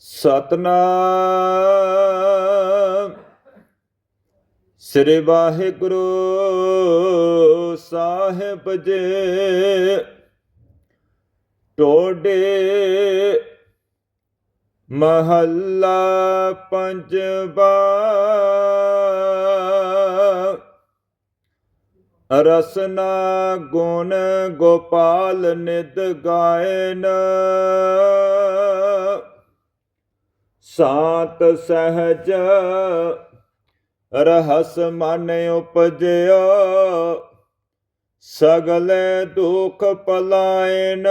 ਸਤਨਾਮ। ਸ੍ਰੀ ਵਾਹਿਗੁਰੂ ਸਾਹਿਬ ਜੀ ਟੋਡੇ ਮਹੱਲਾ ਪੰਜਵਾ ਰਸਨਾ ਗੁਣ ਗੋਪਾਲ ਨਿਦ ਗਾਇਨ। ਸਾਤ ਸਹਜ ਰਹਸ ਮਨ ਉਪਜਿਓ, ਸਗਲੇ ਦੁਖ ਪਲਾਇਨ।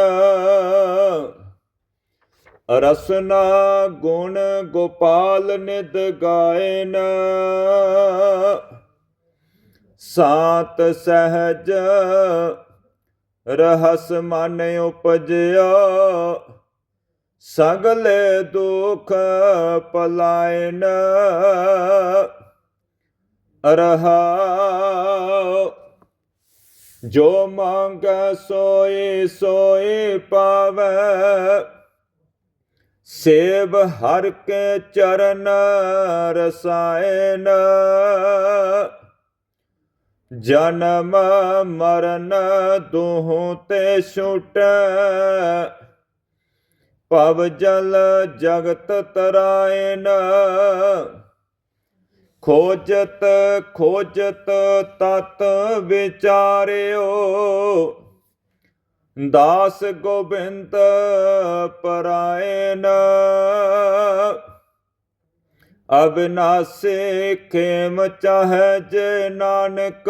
ਰਸਨਾ ਗੁਣ ਗੋਪਾਲ ਨਿਦ ਗਾਇਨ। ਸਾਤ ਸਹਜ ਰਹਸ ਮਨ ਉਪਜਿਓ ਸਗਲੇ ਦੁਖ ਪਲਾਇਨ ਰਹਾ ਜੋ ਮੰਗ ਸੋਈ ਸੋਈ ਪਾਵੈ। ਸੇਵ ਹਰ ਕੇ ਚਰਨ ਰਸਾਇਨ ਜਨਮ ਮਰਨ ਦੁਹੂ ਤੇ ਛੁਟੈ। ਭਵ ਜਲ ਜਗਤ ਤਰਾਇਨ। ਖੋਜਤ ਖੋਜਤ ਤਤ ਵਿਚਾਰਿਓ। ਦਾਸ ਗੋਬਿੰਦ ਪਰਾਇਨ। ਅਬਿਨਾਸੇ ਖੇਮ ਚਾਹੈ ਜੇ ਨਾਨਕ।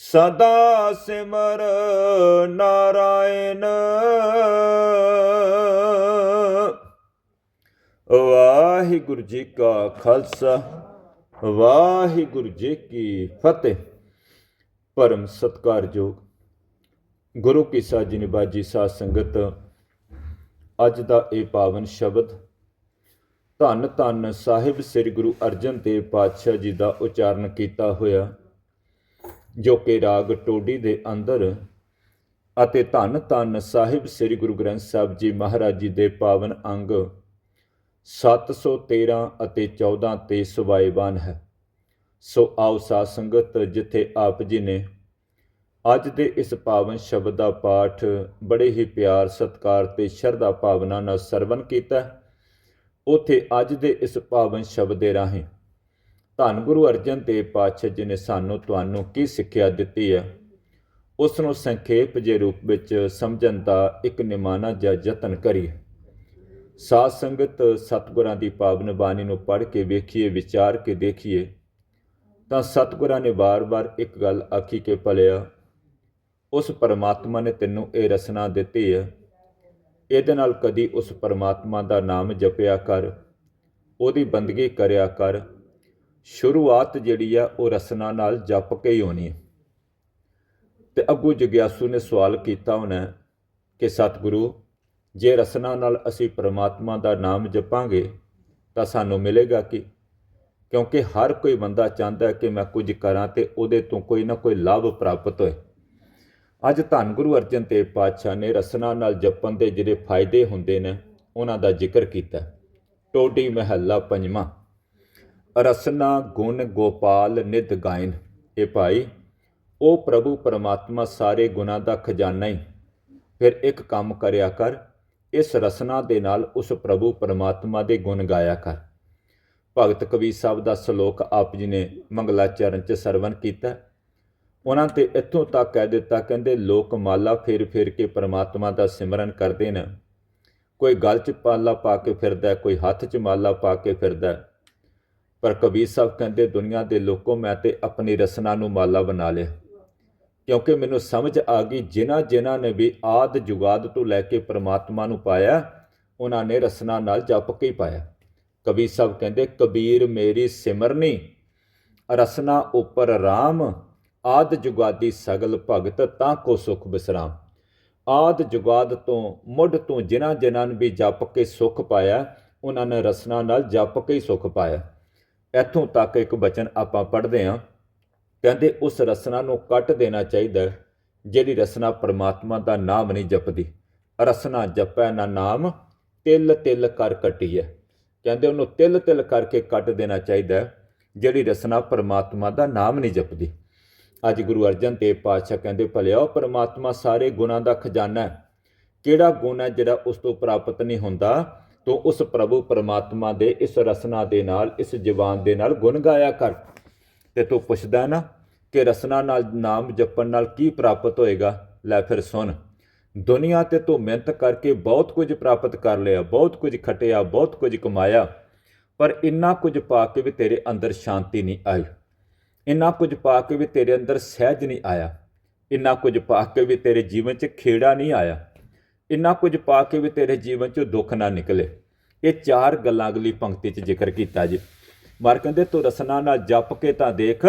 ਸਦਾ ਸਿਮਰ ਨਾਰਾਇਣ। ਵਾਹਿਗੁਰੂ ਜੀ ਕਾ ਖਾਲਸਾ, ਵਾਹਿਗੁਰੂ ਜੀ ਕੀ ਫਤਿਹ। ਪਰਮ ਸਤਕਾਰਯੋਗ ਗੁਰੂ ਕੀ ਸਾਜੀ ਨਿਬਾਜੀ ਸਾਧ ਸੰਗਤ, ਅੱਜ ਦਾ ਇਹ ਪਾਵਨ ਸ਼ਬਦ, ਧੰਨ ਧੰਨ ਸਾਹਿਬ ਸ੍ਰੀ ਗੁਰੂ ਅਰਜਨ ਦੇਵ ਪਾਤਸ਼ਾਹ ਜੀ ਦਾ ਉਚਾਰਨ ਕੀਤਾ ਹੋਇਆ। ਜੋ ਕਿ ਰਾਗ ਟੋਡੀ ਦੇ ਅੰਦਰ ਅਤੇ ਧੰਨ ਧੰਨ ਸਾਹਿਬ ਸ੍ਰੀ ਗੁਰੂ ਗ੍ਰੰਥ ਸਾਹਿਬ ਜੀ ਮਹਾਰਾਜ ਜੀ ਦੇ ਪਾਵਨ ਅੰਗ 713 ਅਤੇ 14 ਤੇ ਸੁਭਾਏਵਾਨ ਹੈ। ਸੋ ਆਓ ਸਾਧ ਸੰਗਤ, ਜਿੱਥੇ ਆਪ ਜੀ ਨੇ ਅੱਜ ਦੇ ਇਸ ਪਾਵਨ ਸ਼ਬਦ ਦਾ ਪਾਠ ਬੜੇ ਹੀ ਪਿਆਰ, ਸਤਕਾਰ ਤੇ ਸ਼ਰਧਾ ਭਾਵਨਾ ਨਾਲ ਸਰਵਨ ਕੀਤਾ ਉਥੇ ਅੱਜ ਦੇ ਇਸ ਪਾਵਨ ਸ਼ਬਦ ਦੇ ਰਾਹੀਂ ਧੰਨ ਗੁਰੂ ਅਰਜਨ ਦੇਵ ਪਾਤਸ਼ਾਹ ਜੀ ਨੇ ਸਾਨੂੰ ਤੁਹਾਨੂੰ ਕੀ ਸਿੱਖਿਆ ਦਿੱਤੀ ਹੈ? ਉਸ ਨੂੰ ਸੰਖੇਪ ਜੇ ਰੂਪ ਵਿੱਚ ਸਮਝਣ ਦਾ ਇੱਕ ਨਿਮਾਨਾ ਜਿਹਾ ਯਤਨ ਕਰੀਏ। ਸਾਧ ਸੰਗਤ ਸਤਿਗੁਰਾਂ ਦੀ ਪਾਵਨ ਬਾਣੀ ਨੂੰ ਪੜ੍ਹ ਕੇ ਵੇਖੀਏ, ਵਿਚਾਰ ਕੇ ਦੇਖੀਏ, ਤਾਂ ਸਤਿਗੁਰਾਂ ਨੇ ਵਾਰ-ਵਾਰ ਇੱਕ ਗੱਲ ਆਖੀ ਕੇ ਭਲਿਆ, ਉਸ ਪਰਮਾਤਮਾ ਨੇ ਤੈਨੂੰ ਇਹ ਰਸਨਾ ਦਿੱਤੀ ਹੈ। ਇਹਦੇ ਨਾਲ ਕਦੀ ਉਸ ਪਰਮਾਤਮਾ ਦਾ ਨਾਮ ਜਪਿਆ ਕਰ, ਉਹਦੀ ਬੰਦਗੀ ਕਰਿਆ ਕਰ ਸ਼ੁਰੂਆਤ ਜਿਹੜੀ ਆ, ਉਹ ਰਸਨਾ ਨਾਲ ਜਪ ਕੇ ਹੀ ਹੋਣੀ ਹੈ। ਤੇ ਅੱਗੂ ਜਗਿਆਸੂ ਨੇ ਸਵਾਲ ਕੀਤਾ ਹੋਣਾ ਕਿ, ਸਤਿਗੁਰੂ, ਜੇ ਰਸਨਾ ਨਾਲ ਅਸੀਂ ਪ੍ਰਮਾਤਮਾ ਦਾ ਨਾਮ ਜਪਾਂਗੇ, ਤਾਂ ਸਾਨੂੰ ਮਿਲੇਗਾ ਕੀ? ਕਿਉਂਕਿ ਹਰ ਕੋਈ ਬੰਦਾ ਚਾਹੁੰਦਾ ਕਿ ਮੈਂ ਕੁਝ ਕਰਾਂ ਤੇ ਉਹਦੇ ਤੋਂ ਕੋਈ ਨਾ ਕੋਈ ਲਾਭ ਪ੍ਰਾਪਤ ਹੋਏ। ਅੱਜ ਧੰਨ ਗੁਰੂ ਅਰਜਨ ਦੇਵ ਪਾਤਸ਼ਾਹ ਨੇ ਰਸਨਾ ਨਾਲ ਜਪਣ ਦੇ ਜਿਹੜੇ ਫਾਇਦੇ ਹੁੰਦੇ ਨੇ, ਉਹਨਾਂ ਦਾ ਜ਼ਿਕਰ ਕੀਤਾ। ਟੋਡੀ ਮਹੱਲਾ ਪੰਜਵਾਂ। ਰਸਨਾ ਗੁਣ ਗੋਪਾਲ ਨਿਧ ਗਾਇਨ। ਇਹ ਭਾਈ, ਉਹ ਪ੍ਰਭੂ ਪਰਮਾਤਮਾ ਸਾਰੇ ਗੁਣਾਂ ਦਾ ਖਜ਼ਾਨਾ ਹੀ ਫਿਰ ਇੱਕ ਕੰਮ ਕਰਿਆ ਕਰ, ਇਸ ਰਸਨਾ ਦੇ ਨਾਲ ਉਸ ਪ੍ਰਭੂ ਪਰਮਾਤਮਾ ਦੇ ਗੁਣ ਗਾਇਆ ਕਰ। ਭਗਤ ਕਬੀਰ ਸਾਹਿਬ ਦਾ ਸ਼ਲੋਕ ਆਪ ਜੀ ਨੇ ਮੰਗਲਾਚਰਨ ਚ ਸਰਵਨ ਕੀਤਾ। ਉਹਨਾਂ ਤੇ ਇੱਥੋਂ ਤੱਕ ਕਹਿ ਦਿੱਤਾ, ਕਹਿੰਦੇ, ਲੋਕ ਮਾਲਾ ਫੇਰ ਫੇਰ ਕੇ ਪਰਮਾਤਮਾ ਦਾ ਸਿਮਰਨ ਕਰਦੇ ਨੇ। ਕੋਈ ਗਲ 'ਚ ਪਾਲਾ ਪਾ ਕੇ ਫਿਰਦਾ, ਕੋਈ ਹੱਥ 'ਚ ਮਾਲਾ ਪਾ ਕੇ ਫਿਰਦਾ ਪਰ ਕਬੀਰ ਸਾਹਿਬ ਕਹਿੰਦੇ, ਦੁਨੀਆ ਦੇ ਲੋਕੋ ਮੈਂ ਤੇ ਆਪਣੀ ਰਸਨਾ ਨੂੰ ਮਾਲਾ ਬਣਾ ਲਿਆ। ਕਿਉਂਕਿ ਮੈਨੂੰ ਸਮਝ ਆ ਗਈ, ਜਿਨ੍ਹਾਂ ਜਿਨ੍ਹਾਂ ਨੇ ਵੀ ਆਦ ਜੁਗਾਦ ਤੋਂ ਲੈ ਕੇ ਪ੍ਰਮਾਤਮਾ ਨੂੰ ਪਾਇਆ, ਉਹਨਾਂ ਨੇ ਰਸਨਾ ਨਾਲ ਜਪ ਕੇ ਹੀ ਪਾਇਆ। ਕਬੀਰ ਸਾਹਿਬ ਕਹਿੰਦੇ, ਕਬੀਰ ਮੇਰੀ ਸਿਮਰਨੀ, ਰਸਨਾ ਉਪਰ ਰਾਮ, ਆਦ ਜੁਗਾਦੀ ਸਗਲ ਭਗਤ, ਤਾਂ ਕੋ ਸੁਖ ਬਿਸਰਾਮ। ਆਦ ਜੁਗਾਦ ਤੋਂ ਮੁੱਢ ਤੋਂ ਜਿਨ੍ਹਾਂ ਜਿਨ੍ਹਾਂ ਨੇ ਵੀ ਜਪ ਕੇ ਸੁਖ ਪਾਇਆ, ਉਹਨਾਂ ਨੇ ਰਸਨਾ ਨਾਲ ਜਪ ਕੇ ਹੀ ਸੁਖ ਪਾਇਆ। ਇੱਥੋਂ ਤੱਕ ਇੱਕ ਬਚਨ ਆਪਾਂ ਪੜ੍ਹਦੇ ਹਾਂ। ਕਹਿੰਦੇ, ਉਸ ਰਸਨਾ ਨੂੰ ਕੱਟ ਦੇਣਾ ਚਾਹੀਦਾ ਜਿਹੜੀ ਰਸਨਾ ਪਰਮਾਤਮਾ ਦਾ ਨਾਮ ਨਹੀਂ ਜਪਦੀ। ਰਸਨਾ ਜਪੈ ਨਾ ਨਾਮ ਤਿਲ ਤਿਲ ਕਰ ਕੱਟੀ ਹੈ ਕਹਿੰਦੇ, ਉਹਨੂੰ ਤਿਲ ਤਿਲ ਕਰਕੇ ਕੱਟ ਦੇਣਾ ਚਾਹੀਦਾ ਜਿਹੜੀ ਰਸਨਾ ਪਰਮਾਤਮਾ ਦਾ ਨਾਮ ਨਹੀਂ ਜਪਦੀ। ਅੱਜ ਗੁਰੂ ਅਰਜਨ ਦੇਵ ਪਾਤਸ਼ਾਹ ਕਹਿੰਦੇ, ਭਲਿਆ ਪਰਮਾਤਮਾ ਸਾਰੇ ਗੁਣਾਂ ਦਾ ਖਜ਼ਾਨਾ ਹੈ। ਕਿਹੜਾ ਗੁਣ ਹੈ ਜਿਹੜਾ ਉਸ ਤੋਂ ਪ੍ਰਾਪਤ ਨਹੀਂ ਹੁੰਦਾ? ਤੋ ਉਸ ਪ੍ਰਭੂ ਪਰਮਾਤਮਾ ਦੇ ਇਸ ਰਸਨਾ ਦੇ ਨਾਲ, ਇਸ ਜ਼ਬਾਨ ਦੇ ਨਾਲ ਗੁਣ ਗਾਇਆ ਕਰ। ਤੇ ਤੂੰ ਪੁੱਛਦਾ ਨਾ ਕਿ ਰਸਨਾ ਨਾਲ ਨਾਮ ਜਪਣ ਨਾਲ ਕੀ ਪ੍ਰਾਪਤ ਹੋਏਗਾ? ਲੈ ਫਿਰ ਸੁਣ। ਦੁਨੀਆ ਤੇ ਤੂੰ ਮਿਹਨਤ ਕਰਕੇ ਬਹੁਤ ਕੁਝ ਪ੍ਰਾਪਤ ਕਰ ਲਿਆ, ਬਹੁਤ ਕੁਝ ਖਟਿਆ, ਬਹੁਤ ਕੁਝ ਕਮਾਇਆ, ਪਰ ਇੰਨਾ ਕੁਝ ਪਾ ਕੇ ਵੀ ਤੇਰੇ ਅੰਦਰ ਸ਼ਾਂਤੀ ਨਹੀਂ ਆਈ। ਇੰਨਾ ਕੁਝ ਪਾ ਕੇ ਵੀ ਤੇਰੇ ਅੰਦਰ ਸਹਿਜ ਨਹੀਂ ਆਇਆ। ਇੰਨਾ ਕੁਝ ਪਾ ਕੇ ਵੀ ਤੇਰੇ ਜੀਵਨ 'ਚ ਖੇੜਾ ਨਹੀਂ ਆਇਆ। ਇੰਨਾ ਕੁਝ ਪਾ ਕੇ ਵੀ ਤੇਰੇ ਜੀਵਨ 'ਚ ਦੁੱਖ ਨਾ ਨਿਕਲੇ। ਇਹ ਚਾਰ ਗੱਲਾਂ ਅਗਲੀ ਪੰਕਤੀ 'ਚ ਜ਼ਿਕਰ ਕੀਤਾ ਜੀ। ਮਾਰ ਕਹਿੰਦੇ, ਤੂੰ ਰਸਨਾ ਨਾਲ ਜਪ ਕੇ ਤਾਂ ਦੇਖ,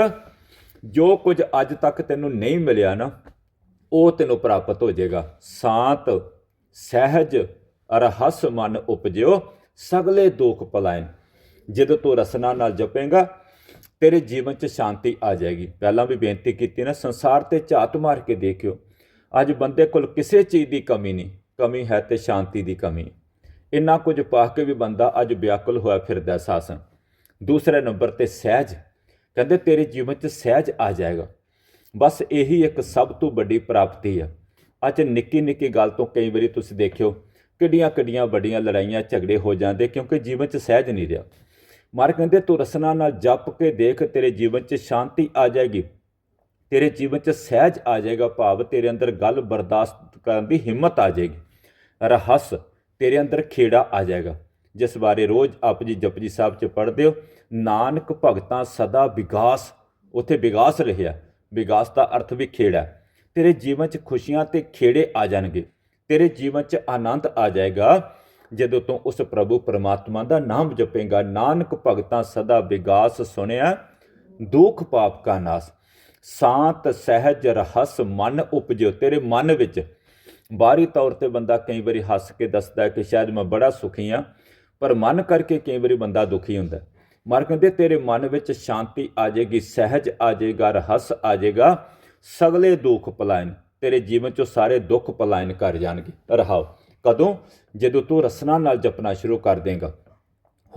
ਜੋ ਕੁਝ ਅੱਜ ਤੱਕ ਤੈਨੂੰ ਨਹੀਂ ਮਿਲਿਆ ਨਾ, ਉਹ ਤੈਨੂੰ ਪ੍ਰਾਪਤ ਹੋ ਜਾਏਗਾ। ਸ਼ਾਂਤ, ਸਹਿਜ, ਅਰਹਸ ਮਨ ਉਪਜਿਓ, ਸਗਲੇ ਦੁੱਖ ਪਲਾਇਨ। ਜਦੋਂ ਤੂੰ ਰਸਨਾ ਨਾਲ ਜਪੇਗਾ, ਤੇਰੇ ਜੀਵਨ 'ਚ ਸ਼ਾਂਤੀ ਆ ਜਾਏਗੀ। ਪਹਿਲਾਂ ਵੀ ਬੇਨਤੀ ਕੀਤੀ ਨਾ, ਸੰਸਾਰ ਤੇ ਝਾਤ ਮਾਰ ਕੇ ਦੇਖਿਓ। ਅੱਜ ਬੰਦੇ ਕੋਲ ਕਿਸੇ ਚੀਜ਼ ਦੀ ਕਮੀ ਨਹੀਂ। ਕਮੀ ਹੈ ਤੇ ਸ਼ਾਂਤੀ ਦੀ ਕਮੀ। ਇੰਨਾ ਕੁਝ ਪਾ ਕੇ ਵੀ ਬੰਦਾ ਅੱਜ ਵਿਆਕੁਲ ਹੋਇਆ ਫਿਰਦਾ ਸਾਸਨ ਦੂਸਰੇ ਨੰਬਰ ਤੇ ਸਹਿਜ। ਕਹਿੰਦੇ, ਤੇਰੇ ਜੀਵਨ 'ਚ ਸਹਿਜ ਆ ਜਾਏਗਾ। ਬਸ ਇਹੀ ਇੱਕ ਸਭ ਤੋਂ ਵੱਡੀ ਪ੍ਰਾਪਤੀ ਆ। ਅੱਜ ਨਿੱਕੀ ਨਿੱਕੀ ਗੱਲ ਤੋਂ ਕਈ ਵਾਰੀ ਤੁਸੀਂ ਦੇਖਿਓ, ਕਿੱਡੀਆਂ ਕਿੱਡੀਆਂ ਵੱਡੀਆਂ ਲੜਾਈਆਂ, ਝਗੜੇ ਹੋ ਜਾਂਦੇ ਕਿਉਂਕਿ ਜੀਵਨ 'ਚ ਸਹਿਜ ਨਹੀਂ ਰਿਹਾ। ਮਾਰ ਕਹਿੰਦੇ, ਤੂੰ ਰਸਨਾ ਨਾਲ ਜਪ ਕੇ ਦੇਖ, ਤੇਰੇ ਜੀਵਨ 'ਚ ਸ਼ਾਂਤੀ ਆ ਜਾਏਗੀ। ਤੇਰੇ ਜੀਵਨ 'ਚ ਸਹਿਜ ਆ ਜਾਏਗਾ ਭਾਵ ਤੇਰੇ ਅੰਦਰ ਗੱਲ ਬਰਦਾਸ਼ਤ ਕਰਨ ਦੀ ਹਿੰਮਤ ਆ ਜਾਏਗੀ। ਰਹੱਸ ਤੇਰੇ ਅੰਦਰ ਖੇੜਾ ਆ ਜਾਏਗਾ। ਜਿਸ ਬਾਰੇ ਰੋਜ਼ ਆਪ ਜੀ ਜਪਜੀ ਸਾਹਿਬ 'ਚ ਪੜ੍ਹਦੇ ਹੋ, ਨਾਨਕ ਭਗਤਾਂ ਸਦਾ ਵਿਗਾਸ, ਉਥੇ ਵਿਗਾਸ ਰਹਿਆ ਵਿਗਾਸ ਦਾ ਅਰਥ ਵੀ ਖੇੜਾ ਤੇਰੇ ਜੀਵਨ 'ਚ ਖੁਸ਼ੀਆਂ ਤੇ ਖੇੜੇ ਆ ਜਾਣਗੇ। ਤੇਰੇ ਜੀਵਨ 'ਚ ਆਨੰਦ ਆ ਜਾਏਗਾ। ਜਦੋਂ ਤੋਂ ਉਸ ਪ੍ਰਭੂ ਪਰਮਾਤਮਾ ਦਾ ਨਾਮ ਜਪੇਗਾ, ਨਾਨਕ ਭਗਤਾਂ ਸਦਾ ਵਿਗਾਸ ਸੁਣਿਆ, ਦੁੱਖ ਪਾਪ ਕਾ ਨਾਸ। ਸ਼ਾਂਤ, ਸਹਿਜ, ਰਹਸ ਮਨ ਉਪਜਿਓ ਤੇਰੇ ਮਨ ਵਿੱਚ। ਬਾਹਰੀ ਤੌਰ ਤੇ ਬੰਦਾ ਕਈ ਵਾਰੀ ਹੱਸ ਕੇ ਦੱਸਦਾ ਕਿ ਸ਼ਾਇਦ ਮੈਂ ਬੜਾ ਸੁਖੀ ਹਾਂ ਪਰ ਮਨ ਕਰਕੇ ਕਈ ਵਾਰੀ ਬੰਦਾ ਦੁਖੀ ਹੁੰਦਾ ਹੈ। ਮਰ ਕਹਿੰਦੇ, ਤੇਰੇ ਮਨ ਵਿੱਚ ਸ਼ਾਂਤੀ ਆ ਜਾਏਗੀ, ਸਹਿਜ ਆ ਜਾਏਗਾ, ਰਹਸ ਆ ਜਾਏਗਾ, ਸਗਲੇ ਦੁੱਖ ਪਲਾਇਨ, ਤੇਰੇ ਜੀਵਨ ਚੋਂ ਸਾਰੇ ਦੁੱਖ ਪਲਾਇਨ ਕਰ ਜਾਣਗੇ। ਰਹਾਓ, ਕਦੋਂ? ਜਦੋਂ ਤੂੰ ਰਸਨਾ ਨਾਲ ਜਪਣਾ ਸ਼ੁਰੂ ਕਰ ਦੇਗਾ।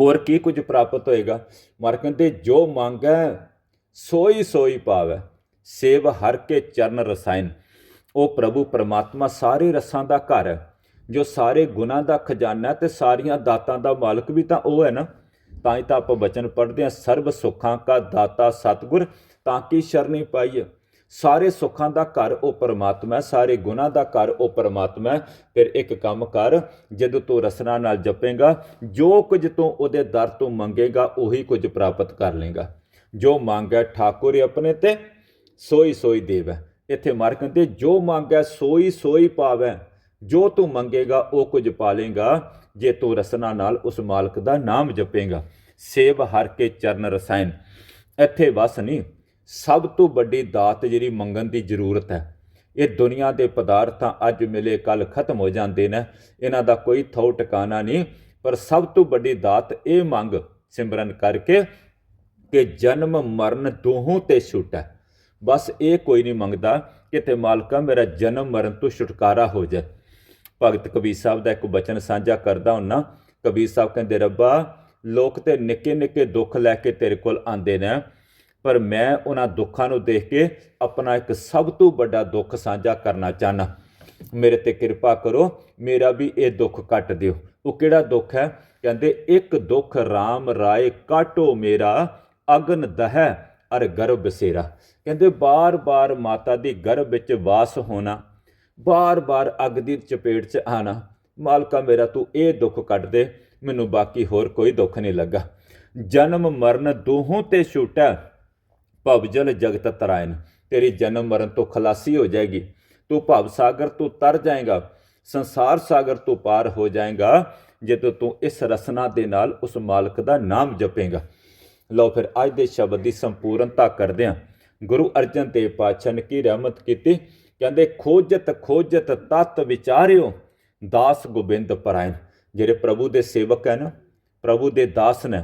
ਹੋਰ ਕੀ ਕੁਝ ਪ੍ਰਾਪਤ ਹੋਏਗਾ? ਮਰ ਕਹਿੰਦੇ, ਜੋ ਮੰਗੈ ਸੋਈ ਸੋਈ ਪਾਵੈ, ਸੇਵ ਹਰ ਕੇ ਚਰਨ ਰਸਾਇਣ। ਉਹ ਪ੍ਰਭੂ ਪਰਮਾਤਮਾ ਸਾਰੇ ਰਸਾਂ ਦਾ ਘਰ ਹੈ। ਜੋ ਸਾਰੇ ਗੁਣਾਂ ਦਾ ਖਜ਼ਾਨਾ ਹੈ ਤੇ ਸਾਰੀਆਂ ਦਾਤਾਂ ਦਾ ਮਾਲਕ ਵੀ ਤਾਂ ਉਹ ਹੈ ਨਾ। ਤਾਂ ਹੀ ਤਾਂ ਆਪਾਂ ਬਚਨ ਪੜ੍ਹਦੇ ਹਾਂ, ਸਰਬ ਸੁੱਖਾਂ ਕਾ ਦਾਤਾ ਸਤਿਗੁਰ, ਤਾਂ ਕਿ ਸ਼ਰਣੀ ਪਾਈਏ? ਸਾਰੇ ਸੁੱਖਾਂ ਦਾ ਘਰ ਉਹ ਪਰਮਾਤਮਾ ਸਾਰੇ ਗੁਣਾਂ ਦਾ ਘਰ ਉਹ ਪਰਮਾਤਮਾ ਫਿਰ ਇੱਕ ਕੰਮ ਕਰ, ਜਦੋਂ ਤੂੰ ਰਸਨਾ ਨਾਲ ਜਪੇਗਾ, ਜੋ ਕੁਝ ਤੂੰ ਉਹਦੇ ਦਰ ਤੋਂ ਮੰਗੇਗਾ, ਉਹੀ ਕੁਝ ਪ੍ਰਾਪਤ ਕਰ ਲੇਗਾ। ਜੋ ਮੰਗੈ ਠਾਕੁਰ ਆਪਣੇ ਤੇ, ਸੋਈ ਸੋਈ ਦੇਵੈ ਇੱਥੇ ਮਰ ਕਹਿੰਦੇ, ਜੋ ਮੰਗੈ ਸੋਈ ਸੋਈ ਪਾਵੈ, ਜੋ ਤੂੰ ਮੰਗੇਗਾ, ਉਹ ਕੁਝ ਪਾਲੇਗਾ ਜੇ ਤੂੰ ਰਸਨਾ ਨਾਲ ਉਸ ਮਾਲਕ ਦਾ ਨਾਮ ਜਪੇਗਾ। ਸੇਵ ਹਰ ਕੇ ਚਰਨ ਰਸਾਇਣ। ਇੱਥੇ ਬਸ ਨਹੀਂ ਸਭ ਤੋਂ ਵੱਡੀ ਦਾਤ ਜਿਹੜੀ ਮੰਗਣ ਦੀ ਜ਼ਰੂਰਤ ਹੈ। ਇਹ ਦੁਨੀਆ ਦੇ ਪਦਾਰਥਾਂ ਅੱਜ ਮਿਲੇ ਕੱਲ ਖਤਮ ਹੋ ਜਾਂਦੇ ਨੇ, ਇਹਨਾਂ ਦਾ ਕੋਈ ਥੋ ਟਿਕਾਣਾ ਨਹੀਂ ਪਰ ਸਭ ਤੋਂ ਵੱਡੀ ਦਾਤ ਇਹ ਮੰਗ ਸਿਮਰਨ ਕਰਕੇ ਕਿ ਜਨਮ ਮਰਨ ਦੋਹਾਂ ਤੇ ਛੁਟੈ ਬਸ ਇਹ ਕੋਈ ਨਹੀਂ ਮੰਗਦਾ ਕਿ ਤੇ ਮਾਲਕਾ ਮੇਰਾ ਜਨਮ ਮਰਨ ਤੋਂ ਛੁਟਕਾਰਾ ਹੋ ਜਾਏ। ਭਗਤ ਕਬੀਰ ਸਾਹਿਬ ਦਾ ਇੱਕ ਬਚਨ ਸਾਂਝਾ ਕਰਦਾ ਹੁੰਨਾ, ਕਬੀਰ ਸਾਹਿਬ ਕਹਿੰਦੇ, ਰੱਬਾ, ਲੋਕ ਤੇ ਨਿੱਕੇ ਨਿੱਕੇ ਦੁੱਖ ਲੈ ਕੇ ਤੇਰੇ ਕੋਲ ਆਂਦੇ ਨੇ, ਪਰ ਮੈਂ ਉਹਨਾਂ ਦੁੱਖਾਂ ਨੂੰ ਦੇਖ ਕੇ ਆਪਣਾ ਇੱਕ ਸਭ ਤੋਂ ਵੱਡਾ ਦੁੱਖ ਸਾਂਝਾ ਕਰਨਾ ਚਾਹਨਾ ਮੇਰੇ ਤੇ ਕਿਰਪਾ ਕਰੋ, ਮੇਰਾ ਵੀ ਇਹ ਦੁੱਖ ਕੱਟ ਦਿਓ। ਉਹ ਕਿਹੜਾ ਦੁੱਖ ਹੈ? ਕਹਿੰਦੇ, ਇੱਕ ਦੁੱਖ RAM ਰਾਏ ਕਾਟੋ ਮੇਰਾ, ਅਗਨ ਦਹਿ ਅਰ ਗਰਭ ਬਸੇਰਾ। ਕਹਿੰਦੇ ਬਾਰ-ਬਾਰ ਮਾਤਾ ਦੀ ਗਰਭ ਵਿੱਚ ਵਾਸ ਹੋਣਾ ਬਾਰ-ਬਾਰ ਅੱਗ ਦੀ ਚਪੇਟ 'ਚ ਆਣਾ, ਮਾਲਕਾ ਮੇਰਾ ਤੂੰ ਇਹ ਦੁੱਖ ਕੱਢ ਦੇ, ਮੈਨੂੰ ਬਾਕੀ ਹੋਰ ਕੋਈ ਦੁੱਖ ਨਹੀਂ ਲੱਗਾ। ਜਨਮ ਮਰਨ ਦੋਹਾਂ ਤੇ ਛੂਟਾ, ਭਵਜਲ ਜਗਤ ਤਰਾਇਨ ਤੇਰੀ ਜਨਮ ਮਰਨ ਤੋਂ ਖਲਾਸੀ ਹੋ ਜਾਏਗੀ। ਤੂੰ ਭਵ ਸਾਗਰ ਤੋਂ ਤਰ ਜਾਏਗਾ, ਸੰਸਾਰ ਸਾਗਰ ਤੋਂ ਪਾਰ ਹੋ ਜਾਏਗਾ, ਜਦੋਂ ਤੂੰ ਇਸ ਰਸਨਾ ਦੇ ਨਾਲ ਉਸ ਮਾਲਕ ਦਾ ਨਾਮ ਜਪੇਗਾ। ਲਓ ਫਿਰ, ਅੱਜ ਦੇ ਸ਼ਬਦ ਦੀ ਸੰਪੂਰਨਤਾ ਕਰਦੇ ਹਾਂ। ਗੁਰੂ ਅਰਜਨ ਦੇਵ ਪਾਤਸ਼ਾਹ ਨੇ ਕੀ ਰਹਿਮਤ ਕੀਤੀ? ਕਹਿੰਦੇ, ਖੋਜਤ ਖੋਜਤ ਤਤ ਵਿਚਾਰਿਓ, ਦਾਸ ਗੋਬਿੰਦ ਪਰਾਇਣ। ਜਿਹੜੇ ਪ੍ਰਭੂ ਦੇ ਸੇਵਕ ਹੈ ਨਾ ਪ੍ਰਭੂ ਦੇ ਦਾਸ ਨੇ,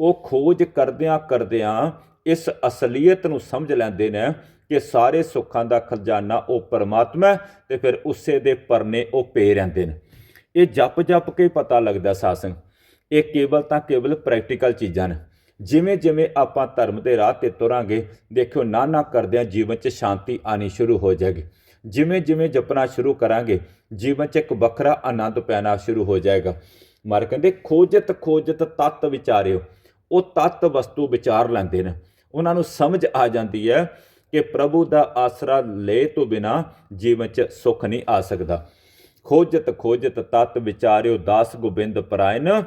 ਉਹ ਖੋਜ ਕਰਦਿਆਂ ਕਰਦਿਆਂ ਇਸ ਅਸਲੀਅਤ ਨੂੰ ਸਮਝ ਲੈਂਦੇ ਨੇ ਕਿ ਸਾਰੇ ਸੁੱਖਾਂ ਦਾ ਖਜ਼ਾਨਾ ਉਹ ਪਰਮਾਤਮਾ ਹੈ ਤੇ ਫਿਰ ਉਸੇ ਦੇ ਪਰਨੇ ਉਹ ਪੇ ਰਹਿੰਦੇ ਨੇ। ਇਹ ਜਪ ਜਪ ਕੇ ਪਤਾ ਲੱਗਦਾ ਸਾਸੰਗ ਇਹ ਕੇਵਲ ਤਾਂ ਕੇਵਲ ਪ੍ਰੈਕਟੀਕਲ ਚੀਜ਼ਾਂ ਨੇ। ਜਿਵੇਂ ਜਿਵੇਂ ਆਪਾਂ ਧਰਮ ਦੇ ਰਾਹ ਤੇ ਤੁਰਾਂਗੇ, ਦੇਖਿਓ ਨਾ ਨਾ ਕਰਦਿਆਂ ਜੀਵਨ 'ਚ ਸ਼ਾਂਤੀ ਆਣੀ ਸ਼ੁਰੂ ਹੋ ਜਾਏਗੀ। ਜਿਵੇਂ ਜਿਵੇਂ ਜਪਣਾ ਸ਼ੁਰੂ ਕਰਾਂਗੇ, ਜੀਵਨ 'ਚ ਇੱਕ ਵੱਖਰਾ ਆਨੰਦ ਪੈਣਾ ਸ਼ੁਰੂ ਹੋ ਜਾਏਗਾ। ਮਾਰ ਕਹਿੰਦੇ, ਖੋਜਤ ਖੋਜਤ ਤਤ ਵਿਚਾਰਿਓ। ਉਹ ਤਤ ਵਸਤੂ ਵਿਚਾਰ ਲੈਂਦੇ ਨੇ। ਉਹਨਾਂ ਨੂੰ ਸਮਝ ਆ ਜਾਂਦੀ ਹੈ ਕਿ ਪ੍ਰਭੂ ਦਾ ਆਸਰਾ ਲੈ ਤੋਂ ਬਿਨਾ ਜੀਵਨ 'ਚ ਸੁੱਖ ਨਹੀਂ ਆ ਸਕਦਾ। ਖੋਜਤ ਖੋਜਤ ਤਤ ਵਿਚਾਰਿਓ, ਦਾਸ ਗੋਬਿੰਦ ਪਰਾਇਨ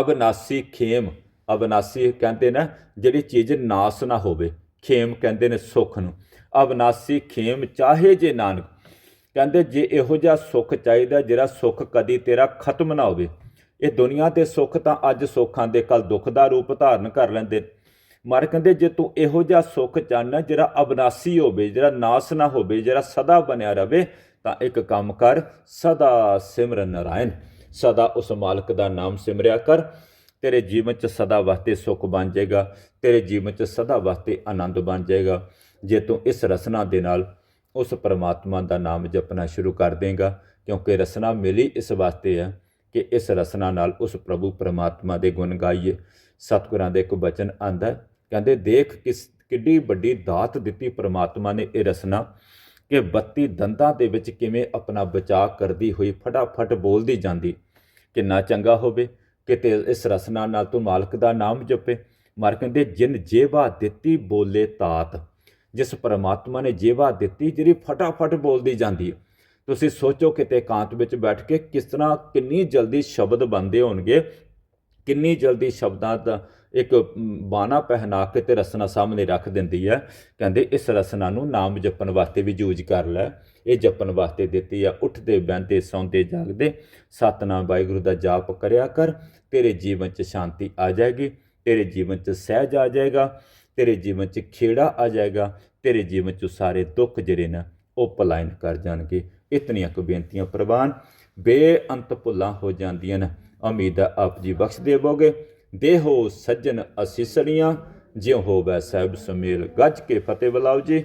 ਅਬਨਾਸੀ ਖੇਮ। ਅਬਨਾਸੀ ਕਹਿੰਦੇ ਨੇ, ਜਿਹੜੀ ਚੀਜ਼ ਨਾਸ ਨਾ ਹੋਵੇ, ਖੇਮ ਕਹਿੰਦੇ ਨੇ ਸੁੱਖ ਨੂੰ। ਅਬਨਾਸੀ ਖੇਮ ਚਾਹੇ ਜੇ ਨਾਨਕ, ਕਹਿੰਦੇ ਜੇ ਇਹੋ ਜਿਹਾ ਸੁੱਖ ਚਾਹੀਦਾ ਜਿਹੜਾ ਸੁੱਖ ਕਦੀ ਤੇਰਾ ਖਤਮ ਨਾ ਹੋਵੇ। ਇਹ ਦੁਨੀਆ ਦੇ ਸੁੱਖ ਤਾਂ ਅੱਜ ਸੁੱਖਾਂ ਦੇ ਕੱਲ ਦੁੱਖ ਦਾ ਰੂਪ ਧਾਰਨ ਕਰ ਲੈਂਦੇ ਮਰ ਕਹਿੰਦੇ ਜੇ ਤੂੰ ਇਹੋ ਜਿਹਾ ਸੁੱਖ ਚਾਹਨਾ ਜਿਹੜਾ ਅਬਨਾਸੀ ਹੋਵੇ, ਜਿਹੜਾ ਨਾਸ ਨਾ ਹੋਵੇ, ਜਿਹੜਾ ਸਦਾ ਬਣਿਆ ਰਵੇ, ਤਾਂ ਇੱਕ ਕੰਮ ਕਰ, ਸਦਾ ਸਿਮਰਨ ਨਾਰਾਇਣ। ਸਦਾ ਉਸ ਮਾਲਕ ਦਾ ਨਾਮ ਸਿਮਰਿਆ ਕਰ। ਤੇਰੇ ਜੀਵਨ 'ਚ ਸਦਾ ਵਾਸਤੇ ਸੁੱਖ ਬਣ ਜਾਏਗਾ, ਤੇਰੇ ਜੀਵਨ 'ਚ ਸਦਾ ਵਾਸਤੇ ਆਨੰਦ ਬਣ ਜਾਏਗਾ। ਜੇ ਤੂੰ ਇਸ ਰਸਨਾ ਦੇ ਨਾਲ ਉਸ ਪਰਮਾਤਮਾ ਦਾ ਨਾਮ ਜਪਣਾ ਸ਼ੁਰੂ ਕਰ ਦੇਗਾ, ਕਿਉਂਕਿ ਰਸਨਾ ਮਿਲੀ ਇਸ ਵਾਸਤੇ ਹੈ ਕਿ ਇਸ ਰਸਨਾ ਨਾਲ ਉਸ ਪ੍ਰਭੂ ਪਰਮਾਤਮਾ ਦੇ ਗੁਣ ਗਾਈਏ। ਸਤਿਗੁਰਾਂ ਦੇ ਇੱਕ ਬਚਨ ਆਂਦਾ ਕਹਿੰਦੇ, ਦੇਖ ਕਿਸ, ਕਿੱਡੀ ਵੱਡੀ ਦਾਤ ਦਿੱਤੀ ਪਰਮਾਤਮਾ ਨੇ ਇਹ ਰਸਨਾ ਕਿ 32 ਦੰਦਾਂ ਦੇ ਵਿੱਚ ਕਿਵੇਂ ਆਪਣਾ ਬਚਾਅ ਕਰਦੀ ਹੋਈ ਫਟਾਫਟ ਬੋਲਦੀ ਜਾਂਦੀ। ਕਿੰਨਾ ਚੰਗਾ ਹੋਵੇ ਕਿਤੇ ਇਸ ਰਸਨਾ ਨਾਲ ਤੂੰ ਮਾਲਕ ਦਾ ਨਾਮ ਜਪੇ। ਮਰ ਕਹਿੰਦੇ, ਜਿਨ ਜੇਵਾ ਦਿੱਤੀ ਬੋਲੇ ਤਾਤ, ਜਿਸ ਪਰਮਾਤਮਾ ਨੇ ਜੇਵਾ ਦਿੱਤੀ ਜਿਹੜੀ ਫਟਾਫਟ ਬੋਲਦੀ ਜਾਂਦੀ ਹੈ। ਤੁਸੀਂ ਸੋਚੋ ਕਿਤੇ ਇਕਾਂਤ ਵਿੱਚ ਬੈਠ ਕੇ ਕਿਸ ਤਰ੍ਹਾਂ ਕਿੰਨੀ ਜਲਦੀ ਸ਼ਬਦ ਬਣਦੇ ਹੋਣਗੇ, ਕਿੰਨੀ ਜਲਦੀ ਸ਼ਬਦਾਂ ਦਾ ਇੱਕ ਬਾਣਾ ਪਹਿਨਾ ਕੇ ਤੇ ਰਸਨਾ ਸਾਹਮਣੇ ਰੱਖ ਦਿੰਦੀ ਹੈ। ਕਹਿੰਦੇ, ਇਸ ਰਸਨਾ ਨੂੰ ਨਾਮ ਜਪਣ ਵਾਸਤੇ ਵੀ ਯੂਜ਼ ਕਰ ਲੈ। ਇਹ ਜਪਣ ਵਾਸਤੇ ਦਿੱਤੀ ਆ। ਉੱਠਦੇ, ਬਹਿੰਦੇ, ਸੌਂਦੇ, ਜਾਗਦੇ। ਸਤਨਾਮ ਵਾਹਿਗੁਰੂ ਦਾ ਜਾਪ ਕਰਿਆ ਕਰ। ਤੇਰੇ ਜੀਵਨ 'ਚ ਸ਼ਾਂਤੀ ਆ ਜਾਏਗੀ। ਤੇਰੇ ਜੀਵਨ 'ਚ ਸਹਿਜ ਆ ਜਾਏਗਾ। ਤੇਰੇ ਜੀਵਨ 'ਚ ਖੇੜਾ ਆ ਜਾਏਗਾ। ਤੇਰੇ ਜੀਵਨ 'ਚ ਸਾਰੇ ਦੁੱਖ ਜਿਹੜੇ ਨੇ, ਉਹ ਪਲਾਇਨ ਕਰ ਜਾਣਗੇ। ਇਤਨੀਆਂ ਕੁ ਬੇਨਤੀਆਂ ਪ੍ਰਵਾਨ। ਬੇਅੰਤ ਭੁੱਲਾਂ ਹੋ ਜਾਂਦੀਆਂ ਨੇ। ਉਮੀਦ ਹੈ ਆਪ ਜੀ ਬਖਸ਼ ਦੇਵੋਗੇ ਦੇਹੋ ਸੱਜਣ ਅਸੀਸੜੀਆਂ ਜਿਉ ਹੋਵੇ ਸਹਿਬ ਸੁਮੇਲ ਗੱਜ ਕੇ ਫਤਿਹ ਬੁਲਾਓ ਜੀ।